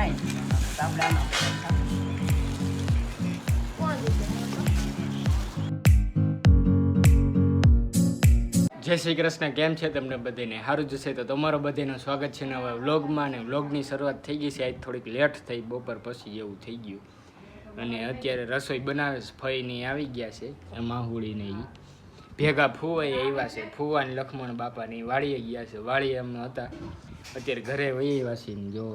કાંઈ નહીં જય શ્રી કૃષ્ણ, કેમ છે તમને બધીને? સારું જશે તો તમારો બધીનું સ્વાગત છે નવા વ્લોગમાં ને વ્લોગની શરૂઆત થઈ ગઈ છે. આજ થોડીક લેટ થઈ, બપોર પછી એવું થઈ ગયું. અને અત્યારે રસોઈ બનાવે છે ફઈની આવી ગયા છે માહુળીને એ ભેગા ફૂવાઈ આવ્યા છે, ફૂવા ને લક્ષ્મણ બાપાની વાળીએ ગયા છે. વાળીએ એમ હતા. અત્યારે ઘરે વહી આવ્યા છે જો.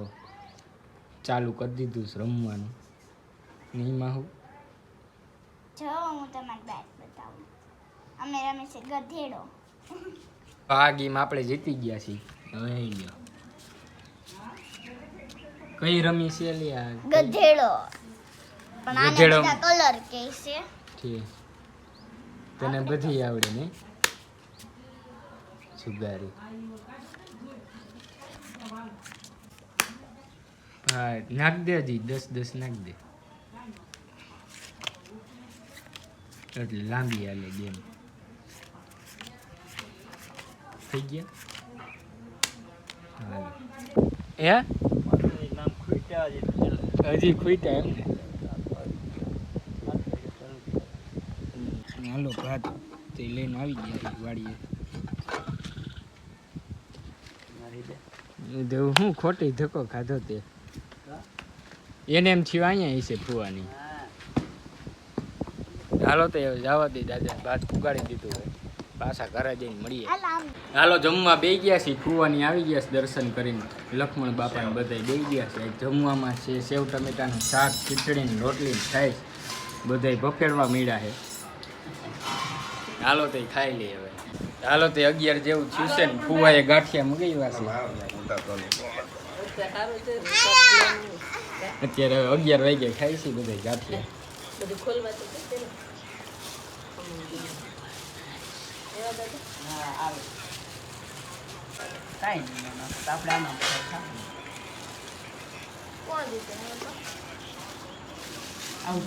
ચાલુ કરી દીધું છે રમવાનું. નહીં માહુ? જો હું તમને બેટ બતાવું. અમે રમે છે ગધેડો. આ ગેમ આપણે જીતી ગયા છીએ. હવે લ્યો. કઈ રમી છે લ્યા ગધેડો. પણ આને બધા કલર કે છે. ઠીક. તને બધી આવડે ને? સુગારી. હા નાખ દે હજી દસ દસ નાખ દે. એટલે લાંબી હાલે ગેમ થઈ ગયા. હે? હજી ખૂટ્યા એમ ને? હાલો ભાત તે લઈને આવી ગયા વાડીએ. દેવું હું ખોટી ધક્કો ખાધો તે. એને એમ થયું અહીંયા હશે ફુવાની હાલો તો હવે જવા દે દાદા ભાત પુગાડી દીધું હોય. પાછા ઘરે જઈને મળીએ. હાલ જમવા બે ગયા છે ફુવાની આવી ગયા છે દર્શન કરીને. લક્ષ્મણ બાપાને બધા બે ગયા છે. જમવામાં છે સેવ ટમેટાનું શાક ખીચડીને રોટલી થાય બધાય બફેડવા મળ્યા છે. હાલો તે ખાઈ લઈએ હવે. હાલો તે અગિયાર જેવું થયું છે ને ફુવાએ ગાંઠિયા મગાવ્યા છે. અત્યારે હવે અગિયાર વાગ્યા ખાઈ છે બધા ગાંઠિયા. હા આવે. કાંઈ નહીં આપણે આમાં આવું